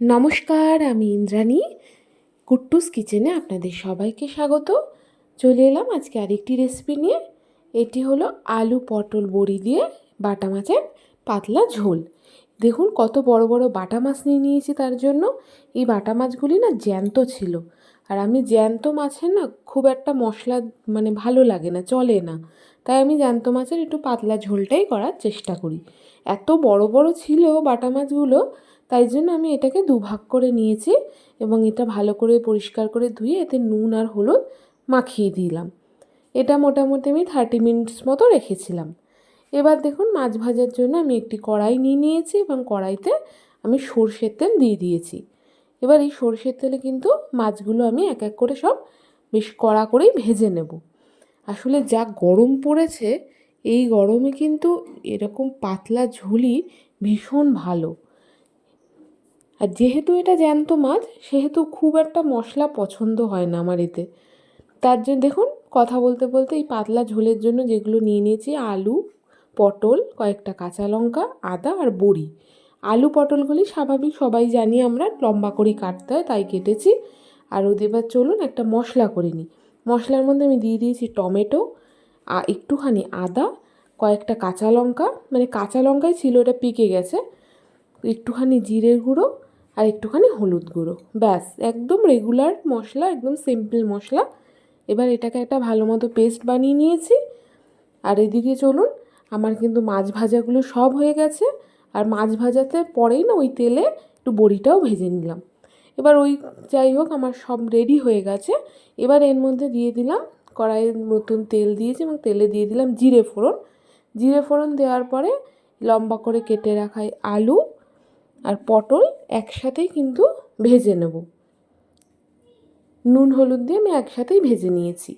নমস্কার, আমি ইন্দ্রাণী। কুট্টুস কিচেনে আপনাদের সবাইকে স্বাগত। চলে এলাম আজকে আরেকটি রেসিপি নিয়ে। এটি হলো আলু পটল বড়ি দিয়ে বাটা মাছের পাতলা ঝোল। দেখুন কত বড় বড় বাটা মাছ নিয়ে নিয়েছি তার জন্য। এই বাটা মাছগুলি না জ্যান্ত ছিল। আর আমি জ্যান্ত মাছের না খুব একটা মশলা মানে ভালো লাগে না, চলে না। তাই আমি জ্যান্ত মাছের একটু পাতলা ঝোলটাই করার চেষ্টা করি। এত বড় বড় ছিল বাটা মাছগুলো তাই জন্য আমি এটাকে দুভাগ করে নিয়েছি এবং এটা ভালো করে পরিষ্কার করে ধুয়ে এতে নুন আর হলুদ মাখিয়ে দিলাম। এটা মোটামুটি আমি থার্টি মিনিটস মতো রেখেছিলাম। এবার দেখুন মাছ ভাজার জন্য আমি একটি কড়াই নিয়ে নিয়েছি এবং কড়াইতে আমি সর্ষের তেল দিয়ে দিয়েছি। এবার এই সর্ষের তেলে কিন্তু মাছগুলো আমি এক এক করে সব বেশ কড়া করেই ভেজে নেব। আসলে যা গরম পড়েছে, এই গরমে কিন্তু এরকম পাতলা ঝুলি ভীষণ ভালো। আর যেহেতু এটা জ্যান্ত মাছ, সেহেতু খুব একটা মশলা পছন্দ হয় না আমার এতে। তার জন্য দেখুন, কথা বলতে বলতে এই পাতলা ঝোলের জন্য যেগুলো নিয়ে নিয়েছি, আলু, পটল, কয়েকটা কাঁচা লঙ্কা, আদা আর বড়ি। আলু, পটলগুলি স্বাভাবিক সবাই জানি আমরা লম্বা করে কাটতে হয়, তাই কেটেছি। আর ওদের এবার চলুন একটা মশলা করে নিই। মশলার মধ্যে আমি দিয়ে দিয়েছি টমেটো একটুখানি আদা, কয়েকটা কাঁচা লঙ্কা। মানে কাঁচা লঙ্কাই ছিল, এটা পিকে গেছে। একটুখানি জিরের গুঁড়ো আর একটুখানি হলুদ গুঁড়ো। ব্যাস, একদম রেগুলার মশলা, একদম সিম্পল মশলা। এবার এটাকে একটা ভালো মতো পেস্ট বানিয়ে নিয়েছি। আর এদিকে চলুন, আমার কিন্তু মাছ ভাজাগুলো সব হয়ে গেছে। আর মাছ ভাজাতে পরেই না ওই তেলে একটু বড়িটাও ভেজে নিলাম। এবার ওই যাই হোক, আমার সব রেডি হয়ে গেছে। এবার এর মধ্যে দিয়ে দিলাম কড়াইয়ের নতুন তেল দিয়েছি এবং তেলে দিয়ে দিলাম জিরে ফোড়ন। জিরে ফোড়ন দেওয়ার পরে লম্বা করে কেটে রাখাই আলু আর পটল একসাথেই কিন্তু ভেজে নেব। নুন, হলুদ দিয়ে আমি একসাথেই ভেজে নিয়েছি।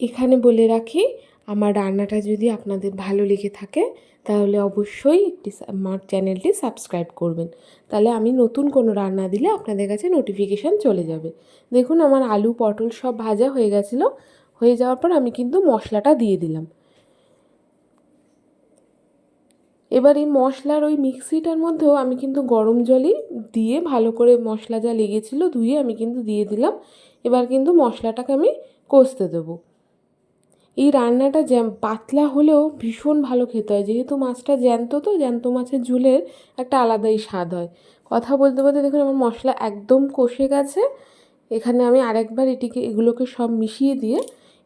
এখানে বলে রাখি, আমার রান্নাটা যদি আপনাদের ভালো লেগে থাকে, তাহলে অবশ্যই একটি আমার চ্যানেলটি সাবস্ক্রাইব করবেন। তাহলে আমি নতুন কোনো রান্না দিলে আপনাদের কাছে নোটিফিকেশান চলে যাবে। দেখুন, আমার আলু, পটল সব ভাজা হয়ে গেছিল। হয়ে যাওয়ার পর আমি কিন্তু মশলাটা দিয়ে দিলাম। এবার এই মশলার ওই মিক্সিটার মধ্যেও আমি কিন্তু গরম জলই দিয়ে ভালো করে মশলা যা লেগেছিলো ধুয়ে আমি কিন্তু দিয়ে দিলাম। এবার কিন্তু মশলাটাকে আমি কষতে দেবো। এই রান্নাটা জ্যাম পাতলা হলেও ভীষণ ভালো খেতে হয়। যেহেতু মাছটা জ্যান্ত তো, জ্যান্ত মাছের ঝোলের একটা আলাদাই স্বাদ হয়। কথা বলতে বলতে দেখুন আমার মশলা একদম কষে গেছে। এখানে আমি আরেকবার এটিকে এগুলোকে সব মিশিয়ে দিয়ে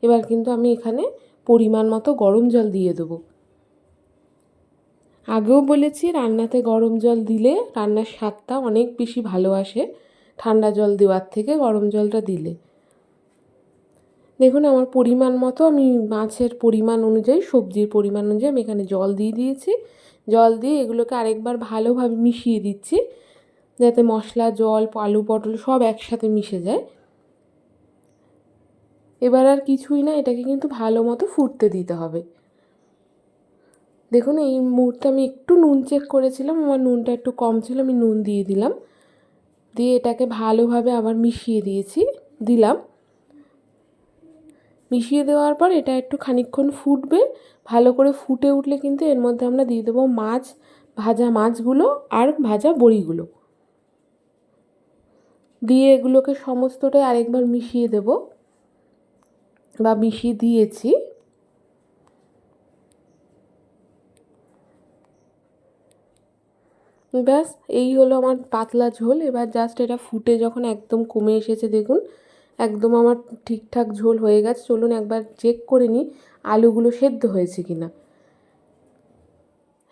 এবার কিন্তু আমি এখানে পরিমাণ মতো গরম জল দিয়ে দেবো। আগেও বলেছি, রান্নাতে গরম জল দিলে রান্নার স্বাদটা অনেক বেশি ভালো আসে। ঠান্ডা জল দেওয়ার থেকে গরম জলটা দিলে। দেখুন, আমার পরিমাণ মতো আমি মাছের পরিমাণ অনুযায়ী, সবজির পরিমাণ অনুযায়ী আমি এখানে জল দিয়ে দিয়েছি। জল দিয়ে এগুলোকে আরেকবার ভালোভাবে মিশিয়ে দিচ্ছি, যাতে মশলা, জল, আলু, পটল সব একসাথে মিশে যায়। এবার আর কিছুই না, এটাকে কিন্তু ভালো মতো ফুটতে দিতে হবে। দেখুন, এই মুহূর্তে আমি একটু নুন চেক করেছিলাম, আমার নুনটা একটু কম ছিল, আমি নুন দিয়ে দিলাম। দিয়ে এটাকে ভালোভাবে আবার মিশিয়ে দিয়েছি, দিলাম। মিশিয়ে দেওয়ার পর এটা একটু খানিক্ষণ ফুটবে, ভালো করে ফুটে উঠলে কিন্তু এর মধ্যে আমরা দিয়ে দেবো মাছ, ভাজা মাছগুলো আর ভাজা বড়িগুলো। দিয়ে এগুলোকে সমস্তটাই আরেকবার মিশিয়ে দেব, বা মিশিয়ে দিয়েছি। ব্যাস, এই হলো আমার পাতলা ঝোল। এবার জাস্ট এটা ফুটে যখন একদম কমে এসেছে, দেখুন, একদম আমার ঠিকঠাক ঝোল হয়ে গেছে। চলুন একবার চেক করে নিই আলুগুলো সেদ্ধ হয়েছে কি না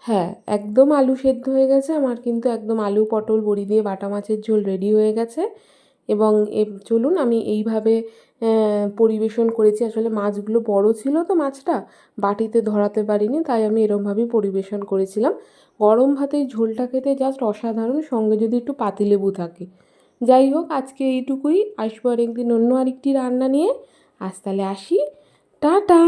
হ্যাঁ একদম আলু সেদ্ধ হয়ে গেছে। আমার কিন্তু একদম আলু পটল বড়ি দিয়ে বাটা মাছের ঝোল রেডি হয়ে গেছে। এবং এ, চলুন আমি এইভাবে পরিবেশন করেছি। আসলে মাছগুলো বড় ছিল তো মাছটা, বাটিতে ধরাতে পারিনি, তাই আমি এরমভাবেই পরিবেশন করেছিলাম। গরম ভাতে ঝোলটা খেতে জাস্ট অসাধারণ, সঙ্গে যদি একটু পাতিলেবু থাকে। যাই হোক, আজকে এইটুকুই। আসব আর একদিন অন্য আরেকটি রান্না নিয়ে। আজ তাহলে আসি। টাটা!